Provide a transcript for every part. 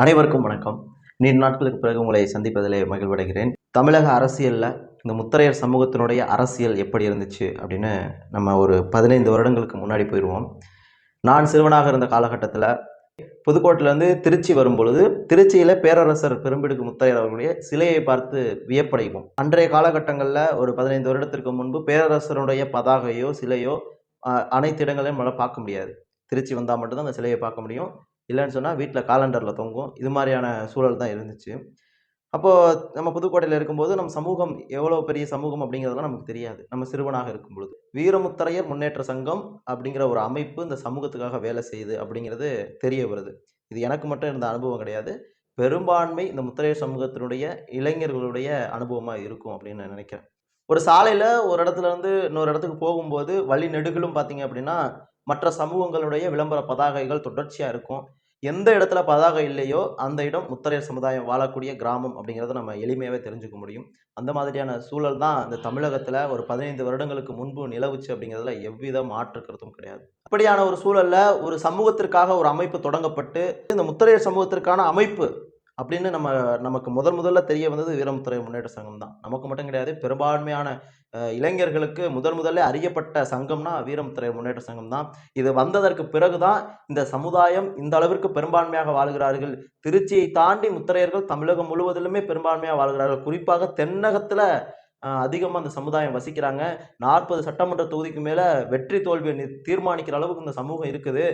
அனைவருக்கும் வணக்கம். நீண்ட நாட்களுக்கு பிறகு உங்களை சந்திப்பதிலே மகிழ்வடைகிறேன். தமிழக அரசியலில் இந்த முத்தரையர் சமூகத்தினுடைய அரசியல் எப்படி இருந்துச்சு அப்படின்னு நம்ம ஒரு பதினைந்து வருடங்களுக்கு முன்னாடி போயிடுவோம் நான் சிறுவனாக இருந்த காலகட்டத்தில் புதுக்கோட்டையிலேருந்து திருச்சி வரும்பொழுது திருச்சியில் பேரரசர் பெரும்பிடுக்கு முத்தையர் அவர்களுடைய சிலையை பார்த்து வியப்படைவோம். அன்றைய காலகட்டங்களில் ஒரு பதினைந்து வருடத்திற்கு முன்பு பேரரசருடைய பதாகையோ சிலையோ அனைத்து இடங்களையும் நம்மளால் பார்க்க முடியாது. திருச்சி வந்தால் மட்டும்தான் அந்த சிலையை பார்க்க முடியும். இல்லைன்னு சொன்னால் வீட்டில் காலண்டரில் தொங்கும். இது மாதிரியான சூழல் தான் இருந்துச்சு. அப்போது நம்ம புதுக்கோட்டையில் இருக்கும்போது நம்ம சமூகம் எவ்வளோ பெரிய சமூகம் அப்படிங்கிறதெல்லாம் நமக்கு தெரியாது. நம்ம சிறுவனாக இருக்கும் பொழுது வீரமுத்தரையர் முன்னேற்ற சங்கம் அப்படிங்கிற ஒரு அமைப்பு இந்த சமூகத்துக்காக வேலை செய்யுது அப்படிங்கிறது தெரிய வருது. இது எனக்கு மட்டும் இருந்த அனுபவம் கிடையாது. பெரும்பான்மை இந்த முத்தரையர் சமூகத்தினுடைய இளைஞர்களுடைய அனுபவமாக இருக்கும் அப்படின்னு நான் நினைக்கிறேன். ஒரு சாலையில் ஒரு இடத்துல இருந்து இன்னொரு இடத்துக்கு போகும்போது வழி நெடுகளும் பார்த்தீங்க அப்படின்னா மற்ற சமூகங்களுடைய விளம்பர பதாகைகள் தொடர்ச்சியாக இருக்கும். எந்த இடத்துல பதாகை இல்லையோ அந்த இடம் முத்தரையர் சமுதாயம் வாழக்கூடிய கிராமம் அப்படிங்கிறத நம்ம எளிமையாகவே தெரிஞ்சுக்க முடியும். அந்த மாதிரியான சூழல் தான் இந்த தமிழகத்தில் ஒரு பதினைந்து வருடங்களுக்கு முன்பு நிலவுச்சு அப்படிங்கிறதுல எவ்வித மாற்று கருத்தும் கிடையாது. அப்படியான ஒரு சூழலில் ஒரு சமூகத்திற்காக ஒரு அமைப்பு தொடங்கப்பட்டு இந்த முத்தரையர் சமூகத்திற்கான அமைப்பு அப்படின்னு நம்ம நமக்கு முதல் முதல்ல தெரிய வந்தது வீரமுத்துறை முன்னேற்ற சங்கம் தான். நமக்கு மட்டும் கிடையாது பெரும்பான்மையான இளைஞர்களுக்கு முதல் முதல்ல அறியப்பட்ட சங்கம்னா வீரமுத்துறை முன்னேற்ற சங்கம் தான். இது வந்ததற்கு பிறகுதான் இந்த சமுதாயம் இந்த அளவிற்கு பெரும்பான்மையாக வாழ்கிறார்கள். திருச்சியை தாண்டி முத்திரையர்கள் தமிழகம் முழுவதிலுமே பெரும்பான்மையாக வாழ்கிறார்கள். குறிப்பாக தென்னகத்துல அதிகமாக அந்த சமுதாயம் வசிக்கிறாங்க. நாற்பது சட்டமன்ற தொகுதிக்கு மேலே வெற்றி தோல்வியை தீர்மானிக்கிற அளவுக்கு இந்த சமூகம் இருக்குது.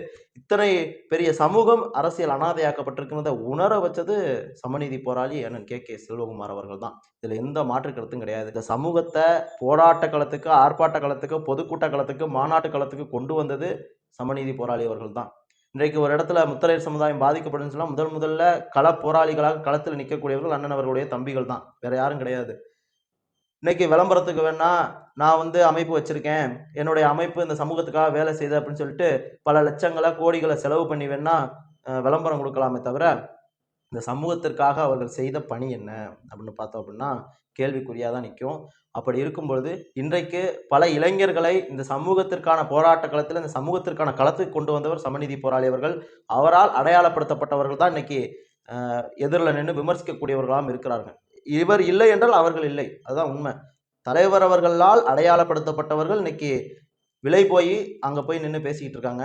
இத்தனை பெரிய சமூகம் அரசியல் அனாதையாக்கப்பட்டிருக்கிறத உணர வச்சது சமநீதி போராளி அண்ணன் கே. கே. செல்வகுமார் அவர்கள் தான். இதில் எந்த மாற்று கருத்தும் கிடையாது. இந்த சமூகத்தை போராட்ட களத்துக்கு ஆர்ப்பாட்ட களத்துக்கு பொதுக்கூட்ட களத்துக்கு மாநாட்டு களத்துக்கு கொண்டு வந்தது சமநீதி போராளி அவர்கள் தான். இன்றைக்கு ஒரு இடத்துல முத்தரையர் சமுதாயம் பாதிக்கப்படுதுன்னு சொன்னால் முதல் முதல்ல கள போராளிகளாக களத்தில் நிற்கக்கூடியவர்கள் அண்ணன் அவர்களுடைய தம்பிகள் தான். வேற யாரும் கிடையாது. இன்னைக்கு விளம்பரத்துக்கு வேணா நான் வந்து அமைப்பு வச்சிருக்கேன். என்னுடைய அமைப்பு இந்த சமூகத்துக்காக வேலை செய்யுது அப்படின்னு சொல்லிட்டு பல லட்சங்களை கோடிகளை செலவு பண்ணி வேணா விளம்பரம் கொடுக்கலாமே தவிர இந்த சமூகத்திற்காக அவர்கள் செய்த பணி என்ன அப்படின்னு பார்த்தோம் அப்படின்னா கேள்விக்குறியாக தான் நிற்கும் அப்படி இருக்கும் பொழுது இன்றைக்கு பல இளைஞர்களை இந்த சமூகத்திற்கான போராட்ட களத்தில் இந்த சமூகத்திற்கான களத்துக்கு கொண்டு வந்தவர் சமநீதி போராளி அவர்கள். அவரால் அடையாளப்படுத்தப்பட்டவர்கள் தான் இன்னைக்கு எதிரில் நின்று விமர்சிக்கக்கூடியவர்களாகவும் இருக்கிறார்கள். இவர் இல்லை என்றால் அவர்கள் இல்லை. அதுதான் உண்மை. தலைவர் அவர்களால் அடையாளப்படுத்தப்பட்டவர்கள் இன்னைக்கு விலை போய் அங்கே போய் நின்று பேசிக்கிட்டு இருக்காங்க.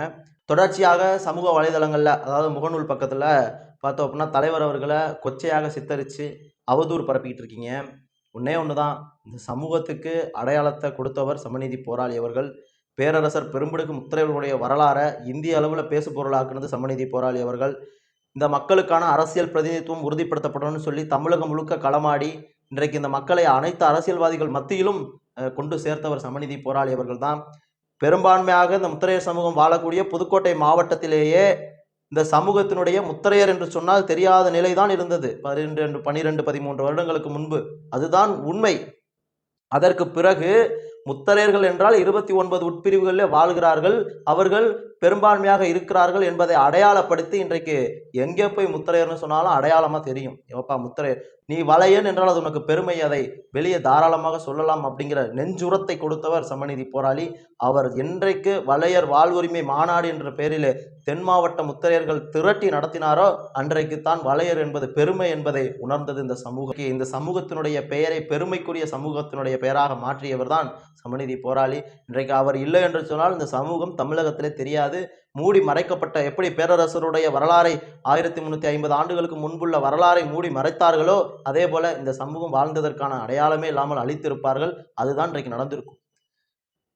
தொடர்ச்சியாக சமூக வலைதளங்களில் அதாவது முகநூல் பக்கத்தில் பார்த்தோம் அப்படின்னா தலைவர் அவர்களை கொச்சையாக சித்தரித்து அவதூறு பரப்பிக்கிட்டு இருக்கீங்க. ஒன்றே ஒன்று தான் இந்த சமூகத்துக்கு அடையாளத்தை கொடுத்தவர் சமநீதி போராளி அவர்கள். பேரரசர் பெரும்படுக்கு முத்திரைவர்களுடைய வரலாறை இந்திய அளவில் பேசு பொருளாக்குனது சமநீதி போராளி அவர்கள். இந்த மக்களுக்கான அரசியல் பிரதிநிதித்துவம் உறுதிப்படுத்தப்படணும்னு சொல்லி தமிழகம் முழுக்க களமாடி இன்றைக்கு இந்த மக்களை அனைத்து அரசியல்வாதிகள் மத்தியிலும் கொண்டு சேர்த்தவர் சமநிதி போராளி அவர்கள் தான். பெரும்பான்மையாக இந்த முத்திரையர் சமூகம் வாழக்கூடிய புதுக்கோட்டை மாவட்டத்திலேயே இந்த சமூகத்தினுடைய முத்திரையர் என்று சொன்னால் தெரியாத நிலை தான் இருந்தது. பன்னிரெண்டு பனிரெண்டு பதிமூன்று வருடங்களுக்கு முன்பு. அதுதான் உண்மை. அதற்கு பிறகு முத்தரையர்கள் என்றால் இருபத்தி ஒன்பது உட்பிரிவுகளில் வாழ்கிறார்கள். அவர்கள் பெரும்பான்மையாக இருக்கிறார்கள் என்பதை அடையாளப்படுத்தி இன்றைக்கு எங்கே போய் முத்திரையர்னு சொன்னாலும் அடையாளமாக தெரியும். ஏப்பா முத்திரையர் நீ வளையன் என்றால் அது உனக்கு பெருமை. அதை வெளியே தாராளமாக சொல்லலாம் அப்படிங்கிற நெஞ்சுரத்தை கொடுத்தவர் சமநிதி போராளி. அவர் என்றைக்கு வளையர் வாழ்வுரிமை மாநாடு என்ற பெயரில் தென் மாவட்ட முத்திரையர்கள் திரட்டி நடத்தினாரோ அன்றைக்கு தான் வளையர் என்பது பெருமை என்பதை உணர்ந்தது இந்த சமூகம். இந்த சமூகத்தினுடைய பெயரை பெருமைக்குரிய சமூகத்தினுடைய பெயராக மாற்றியவர் தான் சமநிதி போராளி. இன்றைக்கு அவர் இல்லை என்று சொன்னால் இந்த சமூகம் தமிழகத்திலே தெரியாது. மூடி மறைக்கப்பட்ட எப்படி பேரரசருடைய வரலாறை ஆயிரத்தி முந்நூற்றி ஐம்பது ஆண்டுகளுக்கு முன்புள்ள வரலாறை மூடி மறைத்தார்களோ அதே போல இந்த சமூகம் வாழ்ந்ததற்கான அடையாளமே இல்லாமல் அழித்திருப்பார்கள். அதுதான் இன்றைக்கு நடந்திருக்கும்.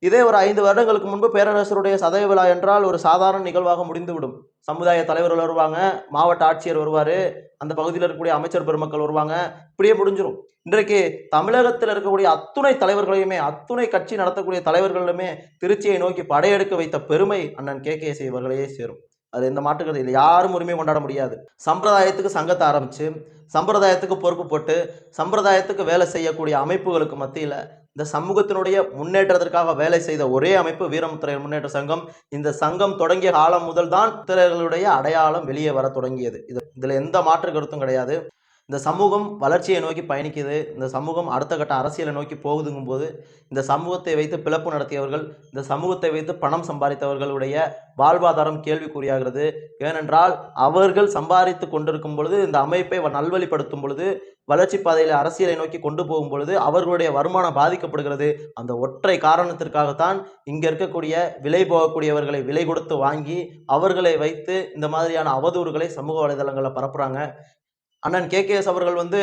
இதே ஒரு ஐந்து வருடங்களுக்கு முன்பு பேரரசருடைய சதய விழா என்றால் ஒரு சாதாரண நிகழ்வாக முடிந்துவிடும். சமுதாய தலைவர்கள் வருவாங்க மாவட்ட ஆட்சியர் வருவார் அந்த பகுதியில் இருக்கக்கூடிய அமைச்சர் பெருமக்கள் வருவாங்க. இப்படியே முடிஞ்சிடும் இன்றைக்கு தமிழகத்தில் இருக்கக்கூடிய அத்துணை தலைவர்களையுமே அத்துணை கட்சி நடத்தக்கூடிய தலைவர்களுமே திருச்சியை நோக்கி படையெடுக்க வைத்த பெருமை அண்ணன் கே. கே. இவர்களையே சேரும். அது எந்த மாற்றுக்கிறது இல்லை. யாரும் உரிமை கொண்டாட முடியாது. சம்பிரதாயத்துக்கு சங்கத்தை ஆரம்பித்து சம்பிரதாயத்துக்கு பொறுப்பு போட்டு சம்பிரதாயத்துக்கு வேலை செய்யக்கூடிய அமைப்புகளுக்கு மத்தியில் இந்த சமூகத்தினுடைய முன்னேற்றத்திற்காக வேலை செய்த ஒரே அமைப்பு வீரமுத்திரையர் முன்னேற்ற சங்கம். இந்த சங்கம் தொடங்கிய காலம் முதல் தான் முத்திரையர்களுடைய அடையாளம் வெளியே வர தொடங்கியது. இது இதில் எந்த மாற்று கருத்தும் கிடையாது. இந்த சமூகம் வளர்ச்சியை நோக்கி பயணிக்குது. இந்த சமூகம் அடுத்த கட்ட அரசியலை நோக்கி போகுதுங்கும்போது இந்த சமூகத்தை வைத்து பிளப்பு நடத்தியவர்கள் இந்த சமூகத்தை வைத்து பணம் சம்பாதித்தவர்களுடைய வாழ்வாதாரம் கேள்விக்குறியாகிறது. ஏனென்றால் அவர்கள் சம்பாதித்து கொண்டிருக்கும் பொழுது இந்த அமைப்பை நல்வழிப்படுத்தும் பொழுது வளர்ச்சி பாதையில் அரசியலை நோக்கி கொண்டு போகும் பொழுது அவர்களுடைய வருமானம் பாதிக்கப்படுகிறது. அந்த ஒற்றை காரணத்திற்காகத்தான் இங்கே இருக்கக்கூடிய விலை போகக்கூடியவர்களை விலை கொடுத்து வாங்கி அவர்களை வைத்து இந்த மாதிரியான அவதூறுகளை சமூக வலைதளங்களில் பரப்புகிறாங்க அண்ணன் கேகேஎஸ் அவர்கள் வந்து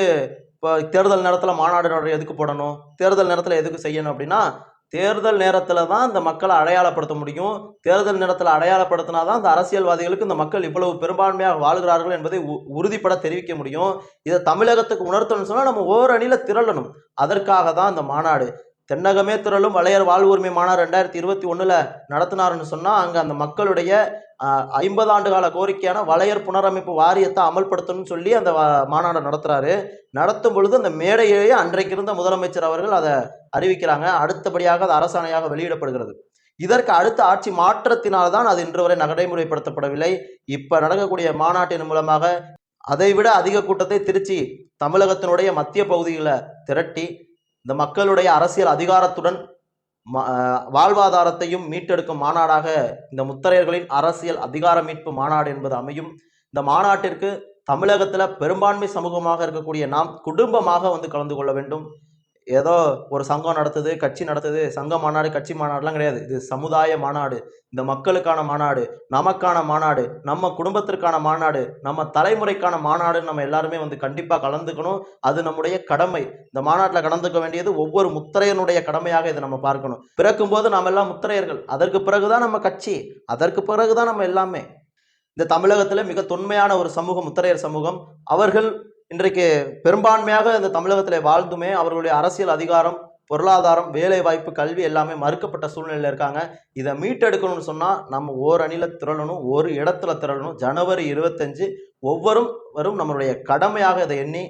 இப்போ தேர்தல் நேரத்தில் மாநாடு எதுக்கு போடணும்? தேர்தல் நேரத்தில் எதுக்கு செய்யணும் அப்படின்னா தேர்தல் நேரத்தில் தான் இந்த மக்களை அடையாளப்படுத்த முடியும். தேர்தல் நேரத்தில் அடையாளப்படுத்தினா தான் இந்த அரசியல்வாதிகளுக்கு இந்த மக்கள் இவ்வளவு பெரும்பான்மையாக வாழ்கிறார்கள் என்பதை உ- உறுதிப்பட தெரிவிக்க முடியும். இதை தமிழகத்துக்கு உணர்த்தணும்னு சொன்னால் நம்ம ஓரணியில் திரளணும். அதற்காக தான் இந்த மாநாடு. தென்னகமே திரளும் வளையர் வாழ்வுரிமை மாநாடு ரெண்டாயிரத்தி இருபத்தி ஒன்றில் நடத்தினாருன்னு சொன்னால் அங்கே அந்த மக்களுடைய ஐம்பது ஆண்டு கால கோரிக்கையான வளையர் புனரமைப்பு வாரியத்தை அமல்படுத்தணும்னு சொல்லி அந்த மாநாடு மாநாடை நடத்துகிறாரு நடத்தும் பொழுது அந்த மேடையிலேயே அன்றைக்கு இருந்த முதலமைச்சர் அவர்கள் அதை அறிவிக்கிறாங்க. அடுத்தபடியாக அது அரசாணையாக வெளியிடப்படுகிறது. இதற்கு அடுத்த ஆட்சி மாற்றத்தினால்தான் அது இன்று வரை நடைமுறைப்படுத்தப்படவில்லை. இப்போ நடக்கக்கூடிய மாநாட்டின் மூலமாக அதைவிட அதிக கூட்டத்தை திருச்சி தமிழகத்தினுடைய மத்திய பகுதிகளை திரட்டி இந்த மக்களுடைய அரசியல் அதிகாரத்துடன் ம- வாழ்வாதாரத்தையும் மீட்டெடுக்கும் மாநாடாக இந்த முத்தரையர்களின் அரசியல் அதிகார மீட்பு மாநாடு என்பது அமையும். இந்த மாநாட்டிற்கு தமிழகத்தில் பெரும்பான்மை சமூகமாக இருக்கக்கூடிய நாம் குடும்பமாக வந்து கலந்து கொள்ள வேண்டும். ஏதோ ஒரு சங்கம் நடத்துது கட்சி நடத்துது சங்க மாநாடு கட்சி மாநாடுலாம் கிடையாது. இது சமுதாய மாநாடு. இந்த மக்களுக்கான மாநாடு நமக்கான மாநாடு நம்ம குடும்பத்திற்கான மாநாடு நம்ம தலைமுறைக்கான மாநாடுன்னு நம்ம எல்லாருமே வந்து கண்டிப்பாக கலந்துக்கணும். அது நம்முடைய கடமை. இந்த மாநாட்டில் கலந்துக்க வேண்டியது ஒவ்வொரு முத்திரையனுடைய கடமையாக இதை நம்ம பார்க்கணும். பிறக்கும்போது நாம் எல்லாம் முத்திரையர்கள். அதற்கு பிறகுதான் நம்ம கட்சி. அதற்கு பிறகுதான் நம்ம எல்லாமே. இந்த தமிழகத்தில் மிக தொன்மையான ஒரு சமூகம் முத்திரையர் சமூகம். அவர்கள் இன்றைக்கு பெரும்பான்மையாக இந்த தமிழகத்தில் வாழ்ந்துமே அவர்களுடைய அரசியல் அதிகாரம் பொருளாதாரம் வேலை வாய்ப்பு கல்வி எல்லாமே மறுக்கப்பட்ட சூழ்நிலையில் இருக்காங்க. இதை மீட்டெடுக்கணும்னு சொன்னால் நம்ம ஓரணியில் திரளணும் ஒரு இடத்துல திரளணும். ஜனவரி இருபத்தஞ்சு ஒவ்வொரும் வரும் நம்மளுடைய கடமையாக இதை எண்ணி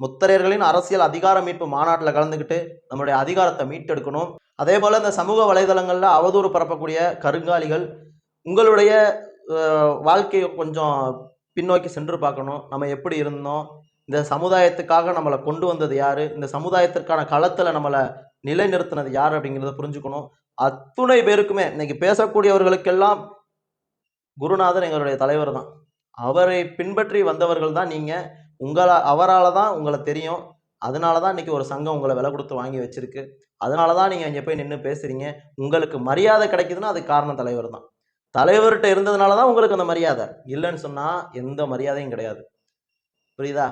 முத்தரையர்களின் அரசியல் அதிகார மீட்பு மாநாட்டில் கலந்துக்கிட்டு நம்மளுடைய அதிகாரத்தை மீட்டெடுக்கணும். அதே போல் இந்த சமூக வலைதளங்களில் அவதூறு பரப்பக்கூடிய கருங்காலிகள் உங்களுடைய வாழ்க்கையை கொஞ்சம் பின்னோக்கி சென்று பார்க்கணும். நம்ம எப்படி இருந்தோம்? இந்த சமுதாயத்துக்காக நம்மளை கொண்டு வந்தது யார்? இந்த சமுதாயத்திற்கான களத்தில் நம்மளை நிலைநிறுத்தினது யார் அப்படிங்கிறத புரிஞ்சுக்கணும். அத்துணை பேருக்குமே இன்னைக்கு பேசக்கூடியவர்களுக்கெல்லாம் குருநாதர் எங்களுடைய தலைவர் தான் அவரை பின்பற்றி வந்தவர்கள் தான் நீங்கள் உங்களை அவரால் தான் உங்களை தெரியும். அதனால தான் இன்றைக்கி ஒரு சங்கம் உங்களை விலை கொடுத்து வாங்கி வச்சிருக்கு. அதனால தான் நீங்கள் இங்கே போய் நின்று பேசுகிறீங்க உங்களுக்கு மரியாதை கிடைக்குதுன்னா அதுக்கு காரணம் தலைவர் தான் தலைவர்கிட்ட இருந்ததுனால தான் உங்களுக்கு அந்த மரியாதை. இல்லைன்னு சொன்னால் எந்த மரியாதையும் கிடையாது. புரியுதா?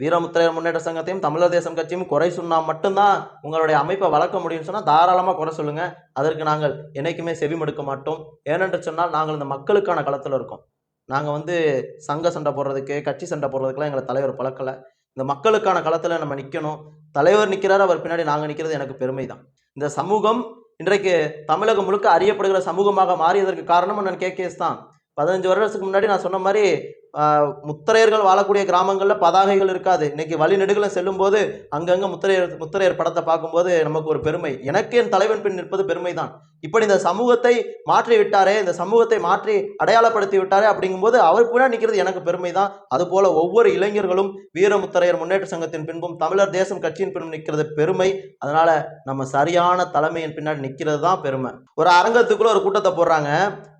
வீரமுத்திரையர் முன்னேற்ற சங்கத்தையும் தமிழர் தேசம் கட்சியும் குறை சொன்னால் மட்டும்தான் உங்களுடைய அமைப்பை வளர்க்க முடியும்னு சொன்னால் தாராளமாக குறை சொல்லுங்கள் அதற்கு நாங்கள் என்னைக்குமே செவிமடுக்க மாட்டோம். ஏனென்று சொன்னால் நாங்கள் இந்த மக்களுக்கான களத்தில் இருக்கோம். நாங்கள் வந்து சங்க சண்டை போடுறதுக்கு கட்சி சண்டை போடுறதுக்குலாம் எங்களை தலைவர் பழக்கலை. இந்த மக்களுக்கான களத்தில் நம்ம நிற்கணும் தலைவர் நிற்கிறார் அவர் பின்னாடி நாங்கள் நிற்கிறது எனக்கு பெருமை தான் இந்த சமூகம் இன்றைக்கு தமிழகம் முழுக்க அறியப்படுகிற சமூகமாக மாறியதற்கு காரணம் நான் கேகேஎஸ் தான். பதினஞ்சு வருடத்துக்கு முன்னாடி நான் சொன்ன மாதிரி முத்திரையர்கள் வாழக்கூடிய கிராமங்களில் பதாகைகள் இருக்காது. இன்னைக்கு வழிநெடுகளை செல்லும்போது அங்கங்கே முத்திரையர் முத்திரையர் படத்தை பார்க்கும்போது நமக்கு ஒரு பெருமை. எனக்கு என் தலைவன் பின் நிற்பது பெருமை தான் இப்படி இந்த சமூகத்தை மாற்றி விட்டாரே இந்த சமூகத்தை மாற்றி அடையாளப்படுத்தி விட்டாரே அப்படிங்கும்போது அவர் பின்னாடி நிற்கிறது எனக்கு பெருமை தான் அதுபோல ஒவ்வொரு இளைஞர்களும் வீரமுத்தரையர் முன்னேற்ற சங்கத்தின் பின்பும் தமிழர் தேசம் கட்சியின் பின்பும் நிற்கிறது பெருமை. அதனால நம்ம சரியான தலைமையின் பின்னாடி நிற்கிறது தான் பெருமை. ஒரு அரங்கத்துக்குள்ள ஒரு கூட்டத்தை போடுறாங்க.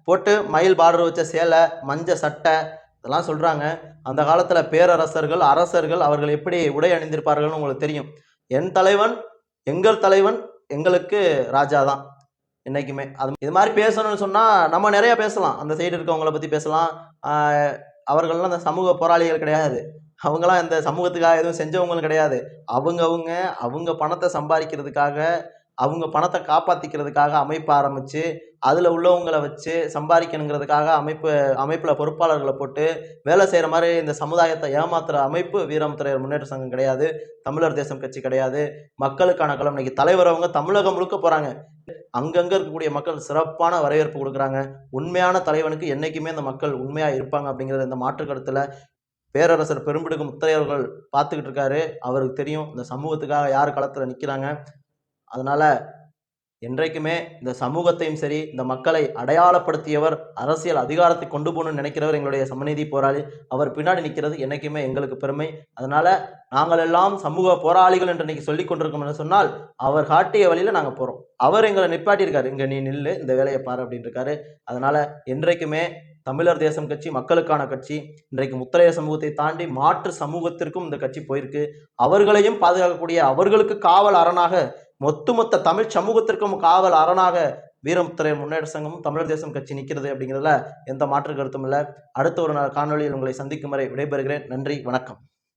போட்டு மயில் பார்டர் வச்ச சேலை மஞ்ச சட்டை இதெல்லாம் சொல்கிறாங்க அந்த காலத்தில் பேரரசர்கள் அரசர்கள் அவர்கள் எப்படி உடை அணிந்திருப்பார்கள்னு உங்களுக்கு தெரியும். என் தலைவன் எங்கள் தலைவன் எங்களுக்கு ராஜா தான் என்றைக்குமே அது இது மாதிரி பேசணும்னு சொன்னால் நம்ம நிறையா பேசலாம். அந்த சைடு இருக்கவங்கள பற்றி பேசலாம். அவர்கள்லாம் அந்த சமூக போராளிகள் கிடையாது. அவங்களாம் இந்த சமூகத்துக்காக எதுவும் செஞ்சவங்களும் கிடையாது. அவங்க அவங்க அவங்க பணத்தை சம்பாதிக்கிறதுக்காக அவங்க பணத்தை காப்பாற்றிக்கிறதுக்காக அமைப்பு ஆரம்பித்து அதில் உள்ளவங்களை வச்சு சம்பாதிக்கணுங்கிறதுக்காக அமைப்பு அமைப்பில் பொறுப்பாளர்களை போட்டு வேலை செய்கிற மாதிரி இந்த சமுதாயத்தை ஏமாத்துற அமைப்பு வீரமுத்திரையர் முன்னேற்ற சங்கம் கிடையாது தமிழர் தேசம் கட்சி கிடையாது. மக்களுக்கான களம் இன்னைக்கு தலைவர் அவங்க தமிழகம் முழுக்க போகிறாங்க அங்கங்கே இருக்கக்கூடிய மக்கள் சிறப்பான வரவேற்பு கொடுக்குறாங்க. உண்மையான தலைவனுக்கு என்றைக்குமே இந்த மக்கள் உண்மையாக இருப்பாங்க அப்படிங்கிறது இந்த மாற்று கருத்தில் பேரரசர் பெரும்பிடுகு முத்தையர்கள் பார்த்துக்கிட்டு இருக்காரு. அவருக்கு தெரியும் இந்த சமூகத்துக்காக யார் களத்தில் நிற்கிறாங்க அதனால் என்றைக்குமே இந்த சமூகத்தையும் சரி இந்த மக்களை அடையாளப்படுத்தியவர் அரசியல் அதிகாரத்தை கொண்டு போகணும்னு நினைக்கிறவர் எங்களுடைய சமநீதி போராளி. அவர் பின்னாடி நிற்கிறது என்றைக்குமே எங்களுக்கு பெருமை. அதனால் நாங்கள் எல்லாம் சமூக போராளிகள் என்று இன்னைக்கு சொல்லி கொண்டிருக்கோம்னு என்று சொன்னால் அவர் காட்டிய வழியில் நாங்கள் போகிறோம் அவர் எங்களை நிப்பாட்டியிருக்காரு. இங்கே நீ நில்லு இந்த வேலையை பாரு அப்படின்னு இருக்காரு. அதனால் என்றைக்குமே தமிழர் தேசம் கட்சி மக்களுக்கான கட்சி இன்றைக்கு முத்தரையர் சமூகத்தை தாண்டி மாற்று சமூகத்திற்கும் இந்த கட்சி போயிருக்கு. அவர்களையும் பாதுகாக்கக்கூடிய அவர்களுக்கு காவல் அரணாக ஒட்டுமொத்த தமிழ் சமூகத்திற்கும் காவல் அரணாக வீரமுத்திரையர் முன்னேற்ற சங்கமும் தமிழர் தேசம் கட்சி நிற்கிறது அப்படிங்கிறதுல எந்த மாற்று கருத்தும் இல்லை. அடுத்த ஒரு நாள் காணொளியில் உங்களை சந்திக்கும் வரை விடைபெறுகிறேன். நன்றி வணக்கம்.